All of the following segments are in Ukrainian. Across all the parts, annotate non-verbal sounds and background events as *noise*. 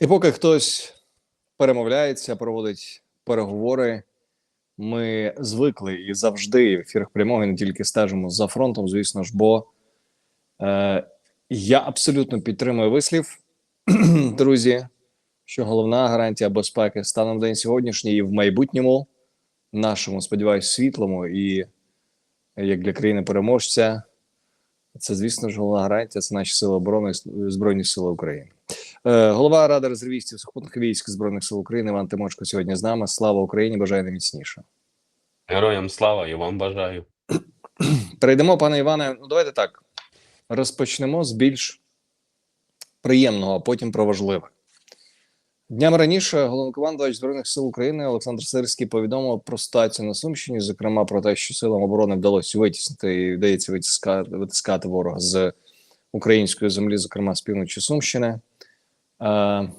І поки хтось перемовляється, проводить переговори, ми звикли і завжди в ефірах прямого не тільки стежимо за фронтом, звісно ж, бо е, я абсолютно підтримую вислів, *clears throat* друзі, що головна гарантія безпеки станом день сьогоднішній і в майбутньому, нашому, сподіваюсь, світлому і як для країни переможця, це, звісно ж, головна гарантія це наші сили оборони Збройні Сили України. Е, Голова Ради резервістів сухопутних військ Збройних сил України Іван Тимочко сьогодні з нами. Слава Україні! Бажаю найміцніше. Героям слава і вам бажаю. Перейдемо, пане Іване. Ну, давайте так розпочнемо з більш приємного, а потім про важливе. Днями раніше головнокомандувач збройних сил України Олександр Сирський повідомив про ситуацію на Сумщині, зокрема про те, що силам оборони вдалося витіснити і вдається витискати, витискати ворога з української землі, зокрема з півночі Сумщини. Е,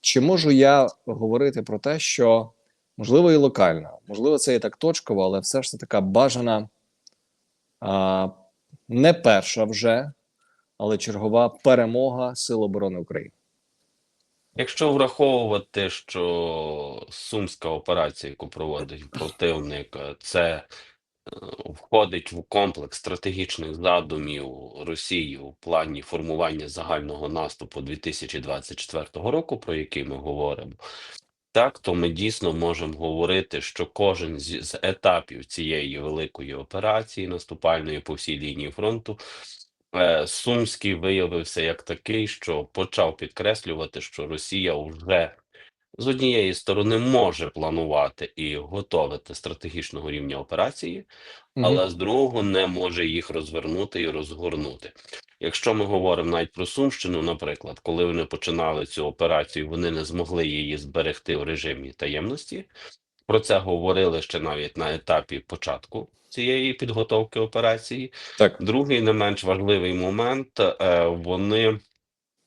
чи можу я говорити про те, що можливо і локально, можливо, це і так точково, але все ж це така бажана, е, не перша вже, але чергова перемога Сил оборони України. Якщо враховувати, що сумська операція, яку проводить противник, це входить в комплекс стратегічних задумів Росії у плані формування загального наступу 2024 року, про який ми говоримо, так то ми дійсно можемо говорити, що кожен з, з етапів цієї великої операції наступальної по всій лінії фронту. е, Сумський виявився як такий, що почав підкреслювати, що Росія вже з однієї сторони може планувати і готовити стратегічного рівня операції, але з другого не може їх розвернути і розгорнути. Якщо ми говоримо навіть про Сумщину, наприклад, коли вони починали цю операцію, вони не змогли її зберегти в режимі таємності. Про це говорили ще навіть на етапі початку цієї підготовки операції. Так, Другий не менш важливий момент, е, вони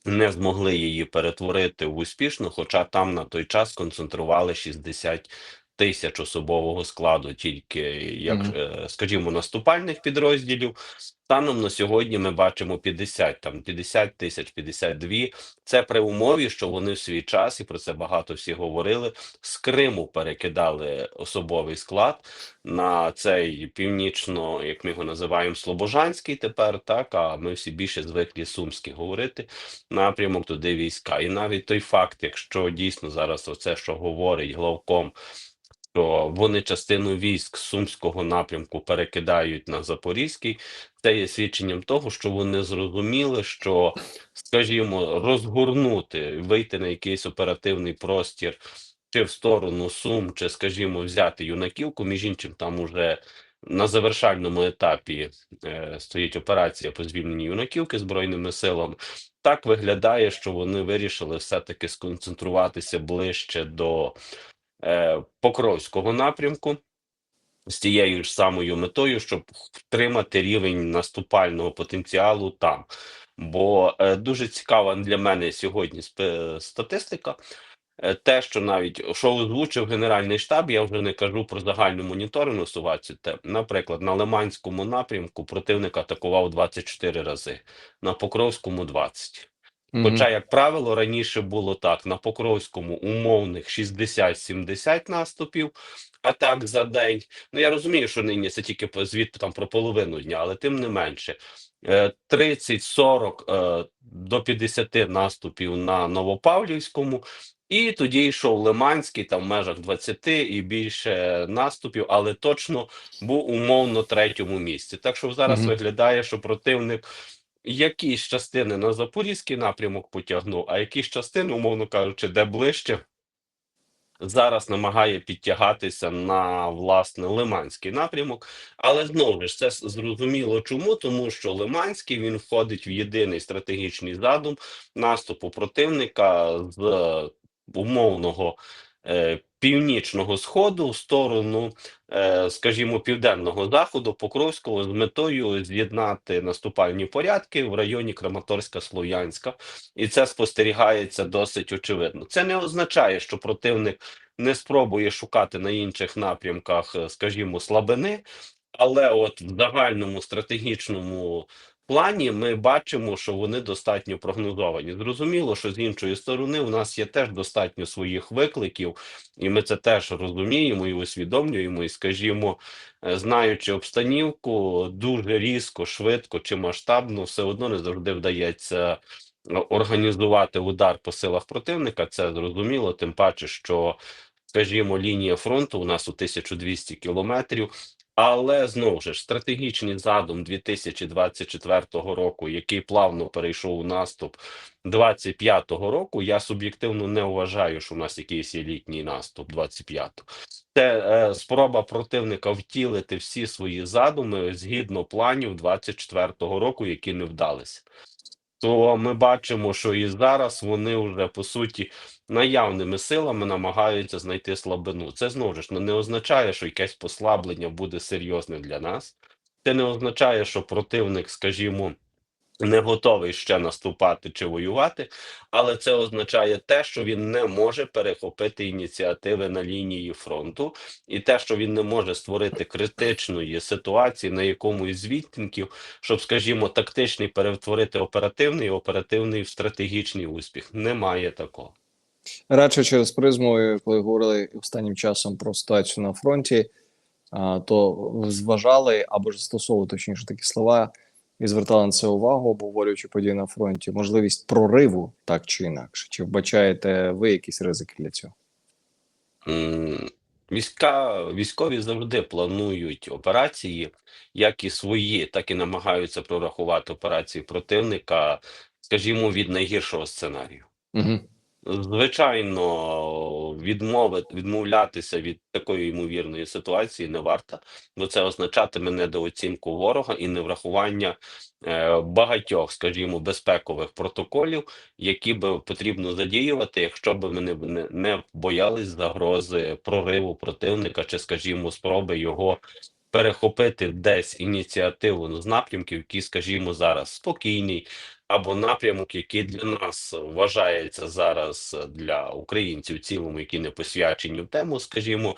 не змогли її перетворити в успішну, хоча там на той час концентрували 60 тисяч особового складу, тільки як, Мгм. е, скажімо, наступальних підрозділів. Станом на сьогодні ми бачимо 50, там 50 тисяч, 52. Це при умові, що вони в свій час, і про це багато всі говорили, з Криму перекидали особовий склад на цей північно, як ми його називаємо, Слобожанський тепер, так, а ми всі більше звикли Сумський говорити, напрямок туди війська. І навіть той факт, якщо дійсно зараз оце, що говорить главком, що вони частину військ Сумського напрямку перекидають на Запорізький, це є свідченням того, що вони зрозуміли, що, скажімо, розгорнути, вийти на якийсь оперативний простір чи в сторону Сум, чи, скажімо, взяти юнаківку, між іншим, там уже на завершальному етапі е, стоїть операція по звільненню юнаківки збройними силами. Так виглядає, що вони вирішили все-таки сконцентруватися ближче до е, Покровського напрямку з тією ж самою метою, щоб втримати рівень наступального потенціалу там. Бо е, дуже цікава для мене сьогодні статистика. Е, Те, що навіть що озвучив Генеральний штаб, я вже не кажу про загальну моніторингу ситуацію. Те, наприклад, на Лиманському напрямку противник атакував 24 рази, на Покровському 20. Хоча, як правило, раніше було так: на Покровському умовних 60-70 наступів атак за день. Ну я розумію, що нині це тільки по- звіт там про половину дня, але тим не менше. Е, 30-40 е, до 50 наступів на Новопавлівському, і тоді йшов Лиманський там в межах 20 і більше наступів, але точно був умовно третьому місці. Так що зараз Мгм. виглядає, що противник якісь частини на Запорізький напрямок потягнув, а якісь частини, умовно кажучи, де ближче, зараз намагає підтягатися на власне Лиманський напрямок. Але знову ж це зрозуміло чому, тому що Лиманський він входить в єдиний стратегічний задум наступу противника з е, умовного. Північного сходу в сторону, е, скажімо, південного заходу Покровського з метою з'єднати наступальні порядки в районі Краматорська Слов'янська, і це спостерігається досить очевидно. Це не означає, що противник не спробує шукати на інших напрямках, е, скажімо, слабини, але от в загальному стратегічному плані ми бачимо, що вони достатньо прогнозовані. Зрозуміло, що з іншої сторони у нас є теж достатньо своїх викликів, і ми це теж розуміємо і усвідомлюємо. І, скажімо, е, знаючи обстанівку, дуже різко, швидко чи масштабно, все одно не завжди вдається е, організувати удар по силах противника. Це зрозуміло, тим паче, що. Скажімо, лінія фронту у нас у 1200 кілометрів, але знову ж стратегічний задум 2024 року, який плавно перейшов у наступ 25-го року. Я суб'єктивно не вважаю, що у нас якийсь є літній наступ 25-го. Це е, спроба противника втілити всі свої задуми згідно планів 24-го року, які не вдалися. То ми бачимо, що і зараз вони вже по суті наявними силами намагаються знайти слабину. Це знову ж не означає, що якесь послаблення буде серйозним для нас. Це не означає, що противник, скажімо, не готовий ще наступати чи воювати, але це означає те, що він не може перехопити ініціативи на лінії фронту, і те, що він не може створити критичної ситуації на якомусь з відтинків, щоб, скажімо, тактичний перетворити оперативний, оперативний в стратегічний успіх. Немає такого. Радше через призму, коли говорили останнім часом про ситуацію на фронті, то зважали або ж застосовували точніше такі слова і звертали на це увагу, обговорюючи події на фронті, можливість прориву так чи інакше. Чи вбачаєте ви якісь ризики для цього? Війська, військові завжди планують операції, як і свої, так і намагаються прорахувати операції противника, скажімо, від найгіршого сценарію. Угу. Звичайно, відмови, відмовлятися від такої ймовірної ситуації не варто, бо це означатиме недооцінку ворога і неврахування е, багатьох, скажімо, безпекових протоколів, які би потрібно задіювати, якщо б ми не, не боялись загрози прориву противника, чи, скажімо, спроби його перехопити десь ініціативу з напрямків, які, скажімо, зараз спокійний або напрямок, який для нас вважається зараз для українців, в цілому, які не посвячені в тему, скажімо,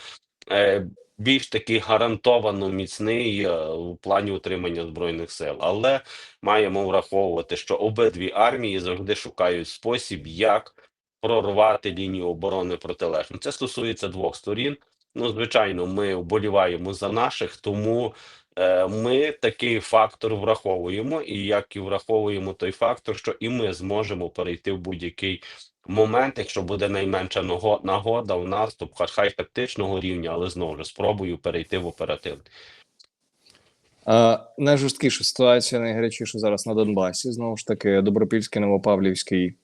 е, більш такий гарантовано міцний е, в плані утримання збройних сил. Але маємо враховувати, що обидві армії завжди шукають спосіб, як прорвати лінію оборони протилежно. Це стосується двох сторін. Ну, звичайно, ми вболіваємо за наших, тому е, ми такий фактор враховуємо, і як і враховуємо той фактор, що і ми зможемо перейти в будь-який момент, якщо буде найменша нагода в наступ, хай- хай тактичного рівня, але знову ж спробую перейти в оперативний. А, найжорсткіша ситуація, найгарячіша зараз на Донбасі. Знову ж таки, Добропільський, Новопавлівський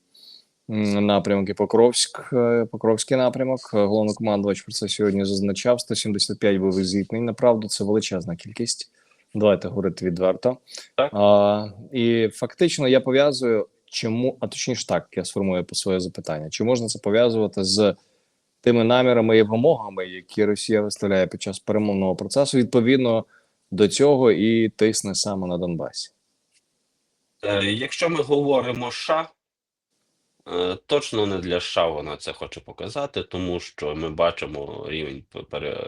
і Покровськ, е, Покровський напрямок. Е, Головнокомандувач про це сьогодні зазначав. 175 був зіткнень. Направду, це величезна кількість. Давайте говорити відверто. Так. А, і фактично я пов'язую, чому, а точніше так, я сформую по своє запитання. Чи можна це пов'язувати з тими намірами і вимогами, які Росія виставляє під час перемовного процесу, відповідно до цього і тисне саме на Донбасі. Е, Якщо ми говоримо США, точно не для США вона це хоче показати, тому що ми бачимо рівень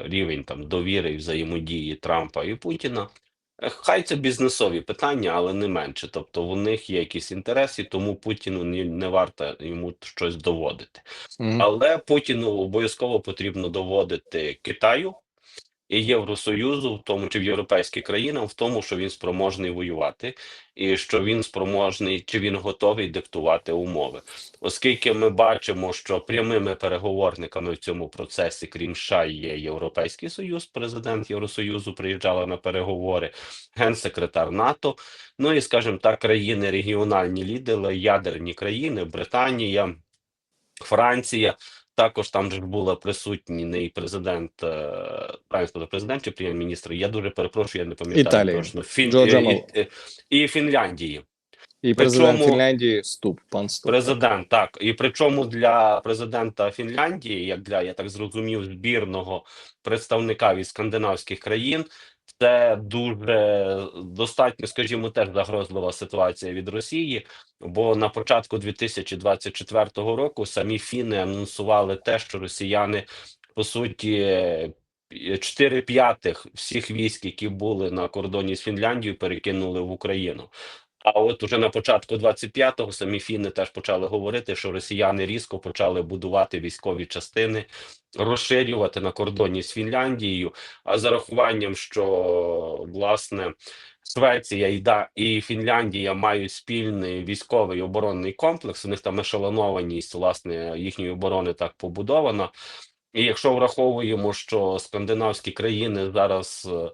рівень там довіри і взаємодії Трампа і Путіна. Е, Хай це бізнесові питання, але не менше. Тобто у них є якісь інтереси, тому Путіну не, варто йому щось доводити. Мгм. Але Путіну обов'язково потрібно доводити Китаю і Євросоюзу, в тому чи в європейські країнам, в тому, що він спроможний воювати, і що він спроможний, чи він готовий диктувати умови, оскільки ми бачимо, що прямими переговорниками в цьому процесі, крім США, є Європейський Союз, президент Євросоюзу приїжджала на переговори, генсекретар НАТО. Ну і скажімо так, країни, регіональні лідери, ядерні країни, Британія, Франція. Також там же була присутні не і президент, е, правильно президент чи прем'єр-міністр. Я дуже перепрошую, я не пам'ятаю Італії. точно. Фін... І, і, і Фінляндії. І президент Причому- Фінляндії Ступ, пан Ступ. Президент, так. І причому для президента Фінляндії, як для, я так зрозумів, збірного представника від скандинавських країн, це дуже достатньо, скажімо, теж загрозлива ситуація від Росії. Бо на початку 2024 року самі фіни анонсували те, що росіяни по суті. 4 п'ятих всіх військ, які були на кордоні з Фінляндією, перекинули в Україну. А от уже на початку 25-го самі фіни теж почали говорити, що росіяни різко почали будувати військові частини, розширювати на кордоні з Фінляндією. А за рахуванням, що власне Швеція і, да, і Фінляндія мають спільний військовий оборонний комплекс. У них там ешелонованість власне їхньої оборони так побудована. І якщо враховуємо, що скандинавські країни зараз, е,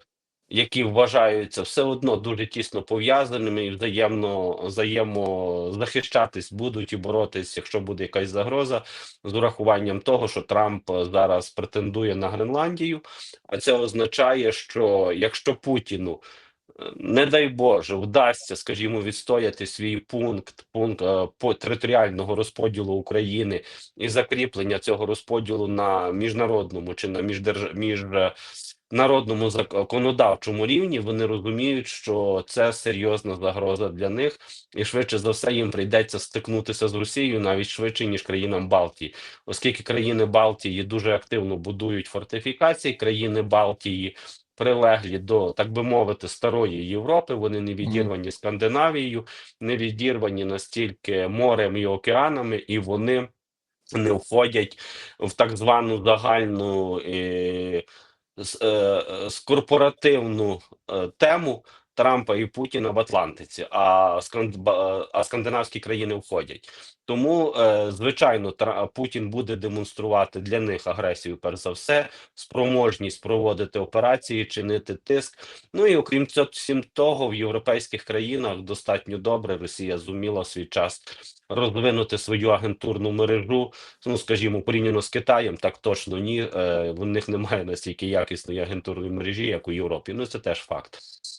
які вважаються все одно дуже тісно пов'язаними і взаємно взаємозахищатись будуть і боротись, якщо буде якась загроза, з урахуванням того, що Трамп зараз претендує на Гренландію, а це означає, що якщо Путіну не дай Боже, вдасться, скажімо, відстояти свій пункт пункт е, по територіального розподілу України і закріплення цього розподілу на міжнародному чи на міждерж... міжнародному законодавчому рівні. Вони розуміють, що це серйозна загроза для них, і швидше за все їм прийдеться стикнутися з Росією навіть швидше ніж країнам Балтії, оскільки країни Балтії дуже активно будують фортифікації, країни Балтії прилеглі до, так би мовити, старої Європи. Вони не відірвані Скандинавією, не відірвані настільки морем і океанами, і вони не входять в так звану загальну е, з, е, з корпоративну е, тему. Трампа і Путіна в Атлантиці, а сканд... а скандинавські країни входять. Тому, е, звичайно, Путін буде демонструвати для них агресію, перш за все, спроможність проводити операції, чинити тиск. Ну і окрім цього, того, в європейських країнах достатньо добре Росія зуміла в свій час розвинути свою агентурну мережу. Ну, скажімо, порівняно з Китаєм, так точно ні. Е, в них немає настільки якісної агентурної мережі, як у Європі. Ну це теж факт.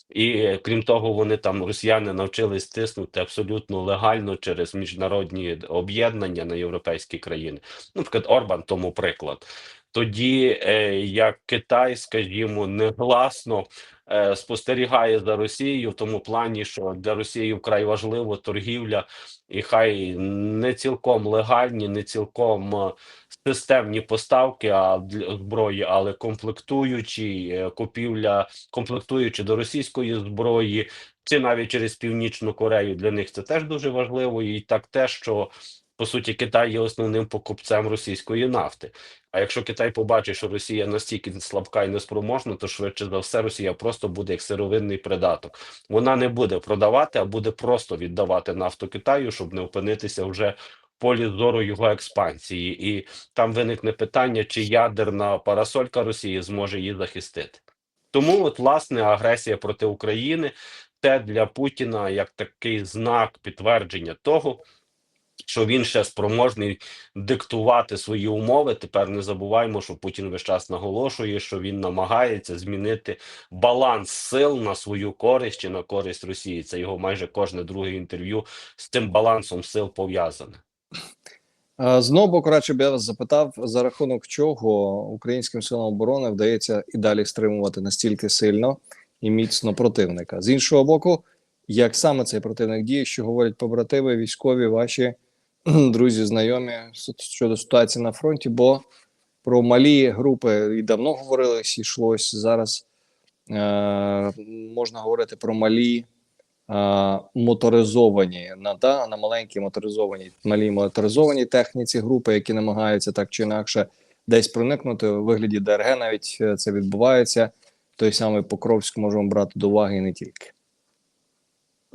І е, крім того, вони там росіяни навчились тиснути абсолютно легально через міжнародні об'єднання на європейські країни. Ну, Наприклад, Орбан тому приклад. Тоді е, як Китай, скажімо, негласно спостерігає за Росією в тому плані, що для Росії вкрай важливо торгівля, і хай не цілком легальні, не цілком е, системні поставки а для зброї, але комплектуючі е, купівля, комплектуючи до російської зброї, чи навіть через Північну Корею для них це теж дуже важливо, і так те, що по суті Китай є основним покупцем російської нафти. А якщо Китай побачить, що Росія настільки слабка і неспроможна, то швидше за все Росія просто буде як сировинний придаток. Вона не буде продавати, а буде просто віддавати нафту Китаю, щоб не опинитися вже в полі зору його експансії. І там виникне питання, чи ядерна парасолька Росії зможе її захистити. Тому, от, власне, агресія проти України це для Путіна як такий знак підтвердження того, що він ще спроможний диктувати свої умови. Тепер не забуваємо, що Путін весь час наголошує, що він намагається змінити баланс сил на свою користь чи на користь Росії. Це його майже кожне друге інтерв'ю з цим балансом сил пов'язане. Е, З одного боку, радше б я вас запитав, за рахунок чого українським силам оборони вдається і далі стримувати настільки сильно і міцно противника. З іншого боку, як саме цей противник діє, що говорять побратими, військові, ваші *clears throat* друзі, знайомі щодо ситуації на фронті, бо про малі групи і давно говорилось, йшлось зараз. Е, можна говорити про малі е, моторизовані на, да, на маленькій моторизованій, малій моторизованій техніці групи, які намагаються так чи інакше десь проникнути у вигляді ДРГ. Навіть е, це відбувається. Той самий Покровськ можемо брати до уваги і не тільки.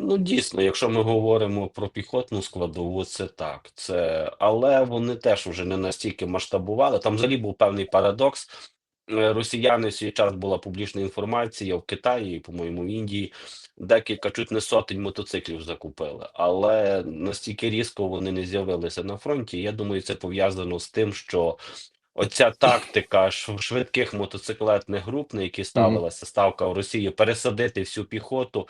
Ну, дійсно, якщо ми говоримо про піхотну складову, це так. Це... Але вони теж вже не настільки масштабували. Там взагалі був певний парадокс. Е, Росіяни в свій час була публічна інформація в Китаї, по-моєму, в Індії декілька чуть не сотень мотоциклів закупили, але настільки різко вони не з'явилися на фронті. Я думаю, це пов'язано з тим, що оця тактика шв- швидких мотоциклетних груп, на які ставилася ставка в Росії, пересадити всю піхоту,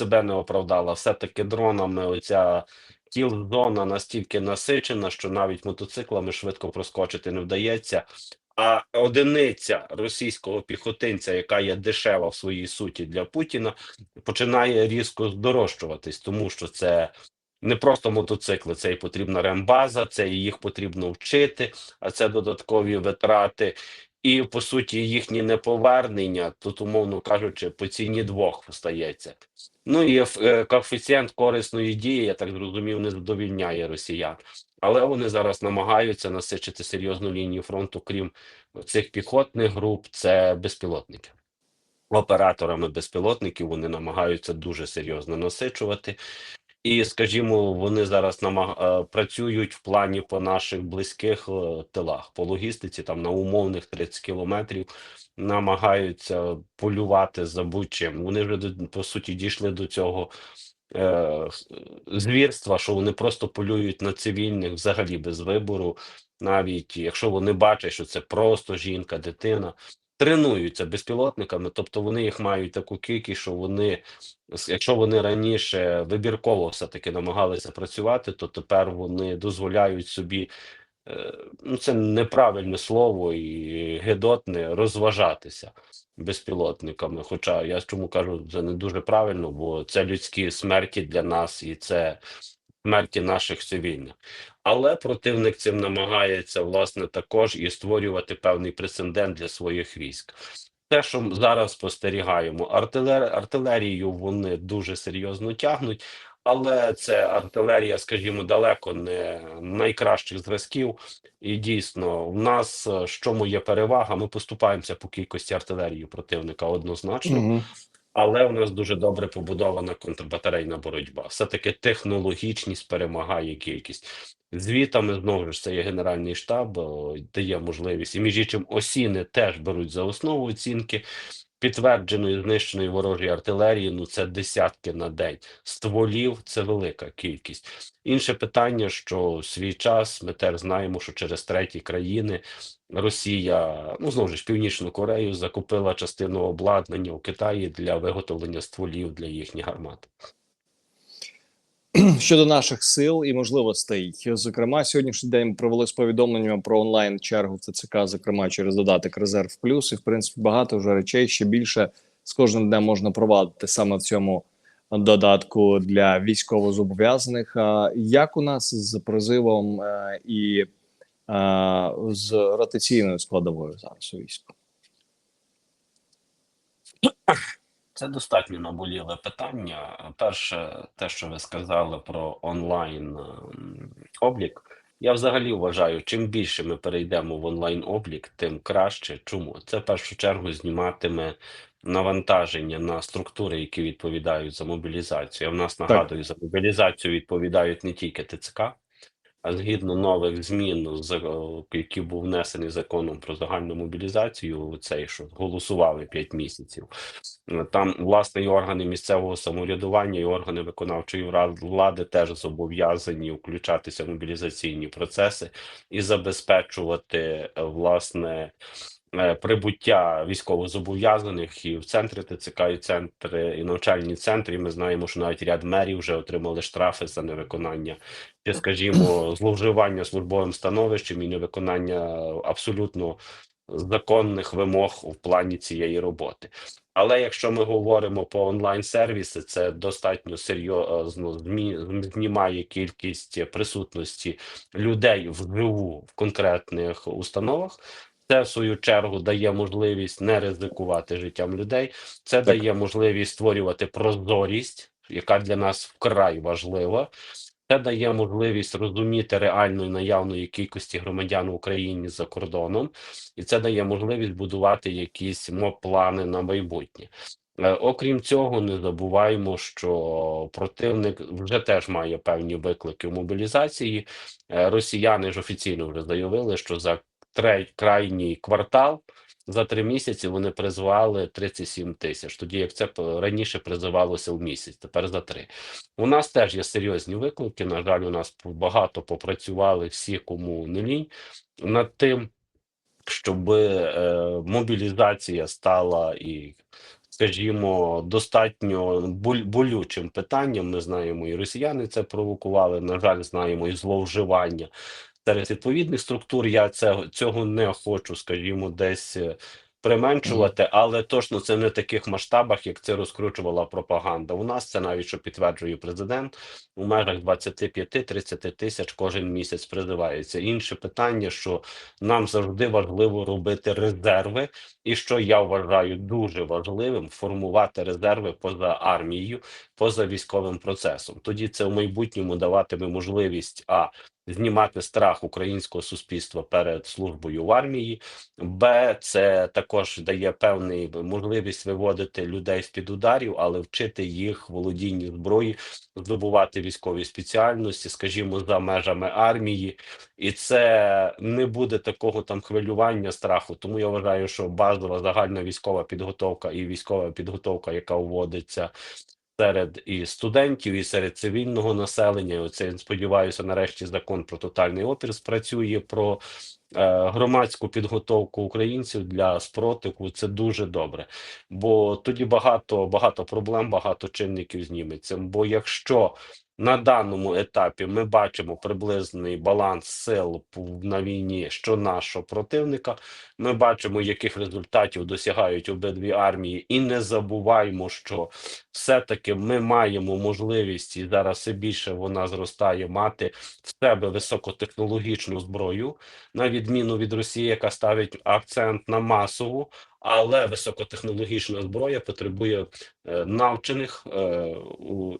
себе не оправдала. Все-таки дронами оця кіл-зона настільки насичена, що навіть мотоциклами швидко проскочити не вдається. А одиниця російського піхотинця, яка є дешева в своїй суті для Путіна, починає різко здорожчуватись, тому що це не просто мотоцикли, це і потрібна рембаза, це і їх потрібно вчити, а це додаткові витрати. І по суті їхнє неповернення, тут, умовно кажучи, по ціні двох стається. Ну і е, коефіцієнт корисної дії, я так зрозумів, не задовільняє росіян. Але вони зараз намагаються насичити серйозну лінію фронту, крім цих піхотних груп, це безпілотники. Операторами безпілотників вони намагаються дуже серйозно насичувати. І, скажімо, вони зараз намаг... е, працюють в плані по наших близьких е, тилах, по логістиці, там на умовних 30 кілометрів намагаються полювати за будь-чим. Вони вже по суті дійшли до цього е, звірства, що вони просто полюють на цивільних взагалі без вибору, навіть якщо вони бачать, що це просто жінка, дитина. Тренуються безпілотниками, тобто вони їх мають таку кількість, що вони, якщо вони раніше вибірково все-таки намагалися працювати, то тепер вони дозволяють собі, е, ну це неправильне слово і гидотне, розважатися безпілотниками. Хоча я чому кажу, це не дуже правильно, бо це людські смерті для нас і це смерті наших цивільних. Але противник цим намагається власне також і створювати певний прецедент для своїх військ. Те, що зараз спостерігаємо, артилер... артилерію вони дуже серйозно тягнуть, але це артилерія, скажімо, далеко не найкращих зразків. І дійсно, в нас е, в чому є перевага, ми поступаємося по кількості артилерії противника однозначно. Угу. Але у нас дуже добре побудована контрбатарейна боротьба. Все-таки технологічність перемагає кількість. Звітами знову ж це є Генеральний штаб, о, дає можливість. І між іншим осіни теж беруть за основу оцінки підтвердженої знищеної ворожої артилерії. Ну це десятки на день. Стволів це велика кількість. Інше питання, що свій час ми теж знаємо, що через треті країни Росія, ну знову ж Північну Корею, закупила частину обладнання у Китаї для виготовлення стволів для їхніх гармат. *clears throat* Щодо наших сил і можливостей, зокрема, сьогоднішній день провели з повідомленнями про онлайн чергу в ТЦК, зокрема через додаток Резерв Плюс. І в принципі багато вже речей ще більше з кожним днем можна провадити саме в цьому додатку для військовозобов'язаних. Як у нас з призивом е, і е, з ротаційною складовою зараз у війську? *clears throat* Це достатньо наболіле питання. Перше, те, що ви сказали про онлайн ем, облік. Я взагалі вважаю, чим більше ми перейдемо в онлайн облік, тим краще. Чому? Це в першу чергу зніматиме навантаження на структури, які відповідають за мобілізацію. Я в нас нагадую, за мобілізацію відповідають не тільки ТЦК, а згідно нових змін, за- які був внесений законом про загальну мобілізацію, цей що голосували 5 місяців. Там власне і органи місцевого самоврядування, і органи виконавчої влади теж зобов'язані включатися в мобілізаційні процеси і забезпечувати е, власне. е, Прибуття військовозобов'язаних і в центри ТЦК, і центри і навчальні центри. Ми знаємо, що навіть ряд мерів вже отримали штрафи за невиконання чи, скажімо, зловживання службовим становищем і невиконання абсолютно законних вимог в плані цієї роботи. Але якщо ми говоримо по онлайн сервіси, це достатньо серйозно змі- знімає кількість присутності людей вживу в конкретних установах. Це в свою чергу дає можливість не ризикувати життям людей. Це дає можливість створювати прозорість, яка для нас вкрай важлива. Це дає можливість розуміти реальної наявної кількості громадян в Україні за кордоном, і це дає можливість будувати якісь мо-плани на майбутнє. Е, Окрім цього, не забуваємо, що противник вже теж має певні виклики в мобілізації. Е, Росіяни ж офіційно вже заявили, що за крайній квартал за три місяці вони призвали 37 тисяч, тоді як це раніше призивалося в місяць, тепер за три. У нас теж є серйозні виклики. На жаль, у нас багато попрацювали всі, кому не лінь, над тим, щоб е, мобілізація стала і, скажімо, достатньо болючим питанням. Ми знаємо, і росіяни це провокували. На жаль, знаємо і зловживання серед відповідних структур. Я це, цього не хочу, скажімо, десь. е, применшувати, але точно це не в таких масштабах, як це розкручувала пропаганда. У нас це навіть що підтверджує президент у межах 25-30 тисяч кожен місяць призивається. Інше питання, що нам завжди важливо робити резерви, і що я вважаю дуже важливим формувати резерви поза армією, поза військовим процесом. Тоді це в майбутньому даватиме можливість а знімати страх українського суспільства перед службою в армії. Б, це також дає певний можливість виводити людей з під ударів, але вчити їх володінню зброї, здобувати військові спеціальності, скажімо, за межами армії, і це не буде такого там хвилювання страху. Тому я вважаю, що базова загальна військова підготовка і військова підготовка, яка вводиться серед і студентів, і серед цивільного населення. Оце сподіваюся, нарешті закон про тотальний опір спрацює про е, громадську підготовку українців для спротиву. Це дуже добре, бо тоді багато багато проблем, багато чинників зніметься. Бо якщо на даному етапі ми бачимо приблизний баланс сил на війні, що нашого противника. Ми бачимо, яких результатів досягають обидві армії, і не забуваємо, що все-таки ми маємо можливість і зараз все більше вона зростає мати в себе високотехнологічну зброю, на відміну від Росії, яка ставить акцент на масову. Але високотехнологічна зброя потребує е, навчених, е,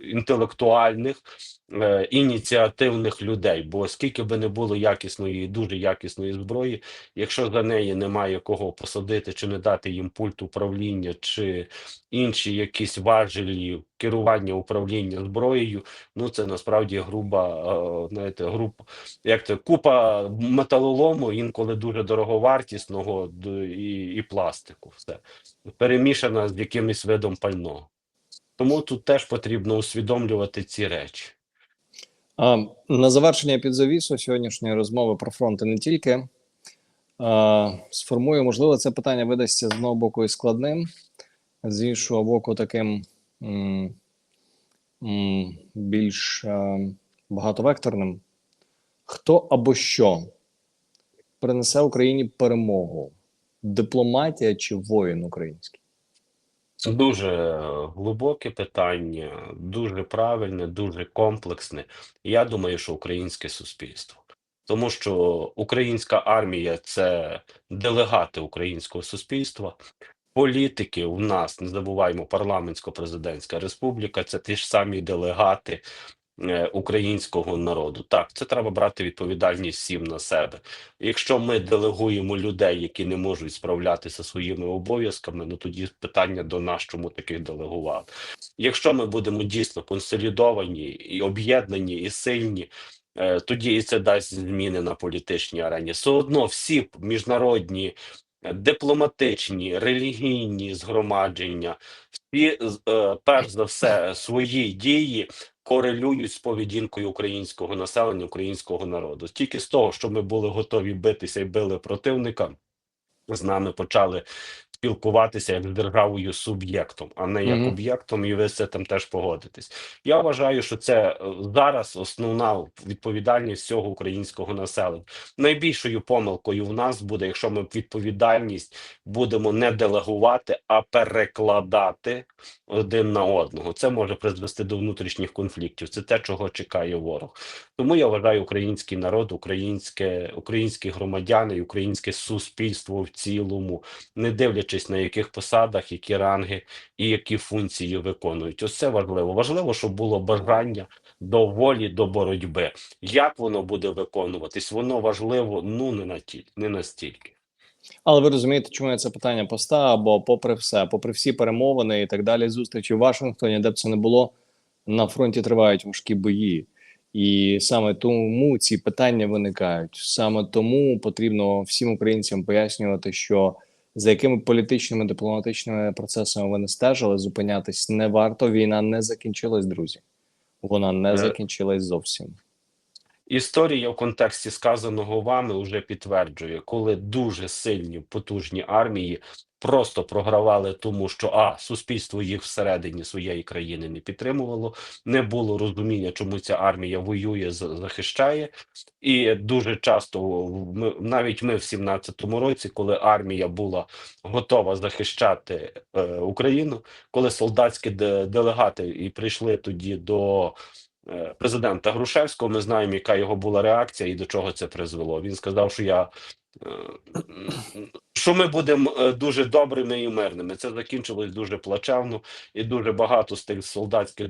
інтелектуальних, ініціативних людей. Бо скільки би не було якісної, дуже якісної зброї, якщо за неї немає кого посадити чи не дати їм пульт управління, чи інші якісь важелі керування управління зброєю, ну це насправді груба, е, знаєте, група, як це купа металолому, інколи дуже дороговартісного і, і пластику. Все перемішана з якимось видом пального. Тому тут теж потрібно усвідомлювати ці речі. На завершення підзавісу сьогоднішньої розмови про фронт і не тільки сформую, можливо, це питання видасться з одного боку і складним, з іншого боку, таким більш а, багатовекторним. Хто або що принесе Україні перемогу? Дипломатія чи воїн український? Це дуже глибоке питання, дуже правильне, дуже комплексне. Я думаю, що українське суспільство, тому що українська армія це делегати українського суспільства. Політики у нас не забуваємо парламентсько-президентська республіка. Це ті ж самі делегати е, українського народу. Так, це треба брати відповідальність всім на себе. Якщо ми делегуємо людей, які не можуть справлятися своїми обов'язками, ну тоді питання до нас, чому таких делегували. Якщо ми будемо дійсно консолідовані і об'єднані і сильні. е, Тоді і це дасть зміни на політичній арені. Все одно всі міжнародні е, дипломатичні, релігійні згромадження, всі е, перш за все свої дії корелюють з поведінкою українського населення, українського народу. Тільки з того, що ми були готові битися і били противника, з нами почали спілкуватися як з державою суб'єктом, а не як Мгм. об'єктом, і ви з цим теж погодитесь. Я вважаю, що це е, зараз основна відповідальність всього українського населення. Найбільшою помилкою в нас буде, якщо ми відповідальність будемо не делегувати, а перекладати один на одного. Це може призвести до внутрішніх конфліктів. Це те, чого чекає ворог. Тому я вважаю, український народ, українське, українські громадяни і українське суспільство в цілому, не дивлячись на яких посадах, які ранги і які функції виконують. Ось це важливо. Важливо, щоб було бажання до волі, до боротьби. Як воно буде виконуватись? Воно важливо ну не на ті, не настільки. Але ви розумієте, чому я це питання поставив? Бо, попри все, попри всі перемовини і так далі, зустрічі в Вашингтоні, де б це не було, на фронті тривають важкі бої. І саме тому ці питання виникають. Саме тому потрібно всім українцям пояснювати, що за якими політичними дипломатичними процесами ви не стежили, зупинятись не варто. Війна не закінчилась, друзі. Вона не Е. закінчилась зовсім. Історія в контексті сказаного вами вже підтверджує, коли дуже сильні потужні армії просто програвали, тому що а суспільство їх всередині своєї країни не підтримувало, не було розуміння, чому ця армія воює, захищає, і дуже часто ми навіть ми в 17-му році, коли армія була готова захищати е, Україну, коли солдатські делегати і прийшли тоді до е, президента Грушевського. Ми знаємо, яка його була реакція і до чого це призвело. Він сказав, що я. Е, Що ми будемо е, дуже добрими і мирними. Це закінчилось дуже плачевно, і дуже багато з тих солдатських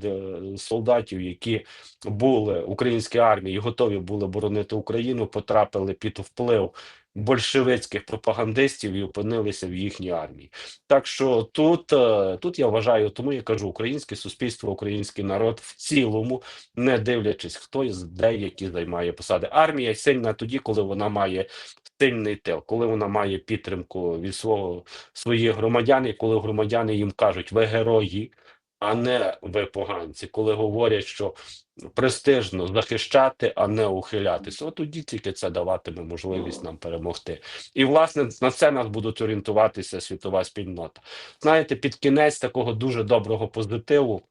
солдатів, які були в українській армії і готові були боронити Україну, потрапили під вплив большевицьких пропагандистів і опинилися в їхній армії. Так що тут, е, тут я вважаю, тому я кажу, українське суспільство, український народ в цілому, не дивлячись, хто з деякі займає посади. Армія сильна тоді, коли вона має сильний тил, коли вона має підтримку від свого своїх громадян, і коли громадяни їм кажуть, ви герої. А не ви поганці, коли говорять, що престижно захищати, а не ухилятися. От тоді тільки це даватиме можливість нам перемогти. І власне на це нас будуть орієнтуватися світова спільнота. Знаєте, під кінець такого дуже доброго позитиву.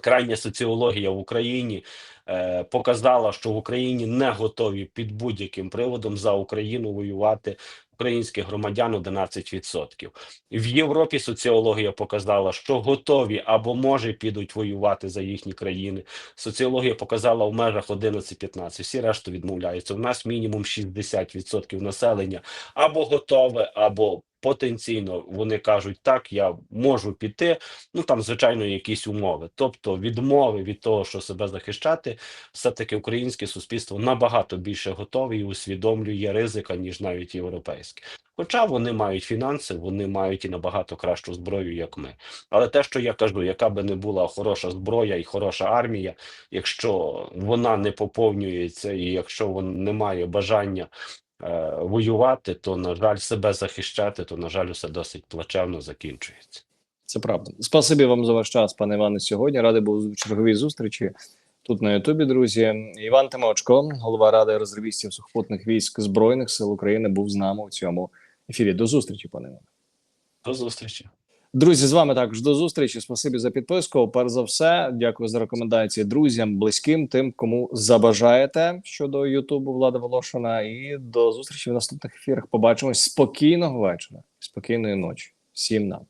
Крайня соціологія в Україні е, показала, що в Україні не готові під будь-яким приводом за Україну воювати українських громадян 11%. В Європі соціологія показала, що готові або може підуть воювати за їхні країни. Соціологія показала в межах 11-15. Всі решту відмовляються. У нас мінімум 60% населення або готове, або потенційно вони кажуть, так я можу піти. Ну там звичайно якісь умови. Тобто відмови від того, що себе захищати, все таки українське суспільство набагато більше готове і усвідомлює ризика ніж навіть європейське. Хоча вони мають фінанси, вони мають і набагато кращу зброю, як ми. Але те, що я кажу, яка би не була хороша зброя і хороша армія, якщо вона не поповнюється, і якщо вон немає бажання е, воювати, то на жаль, себе захищати, то на жаль, усе досить плачевно закінчується. Це правда. Спасибі вам за ваш час, пане Іване. Сьогодні радий був черговій зустрічі тут на Ютубі. Друзі, Іван Тимочко, голова ради резервістів сухопутних військ збройних сил України, був з нами у цьому ефірі. До зустрічі, пане Іване. До зустрічі. Друзі, з вами також до зустрічі. Спасибі за підписку. Перш за все, дякую за рекомендації друзям, близьким, тим, кому забажаєте щодо Ютубу Влада Волошина. І до зустрічі в наступних ефірах. Побачимось спокійного вечора, спокійної ночі. Всім нам.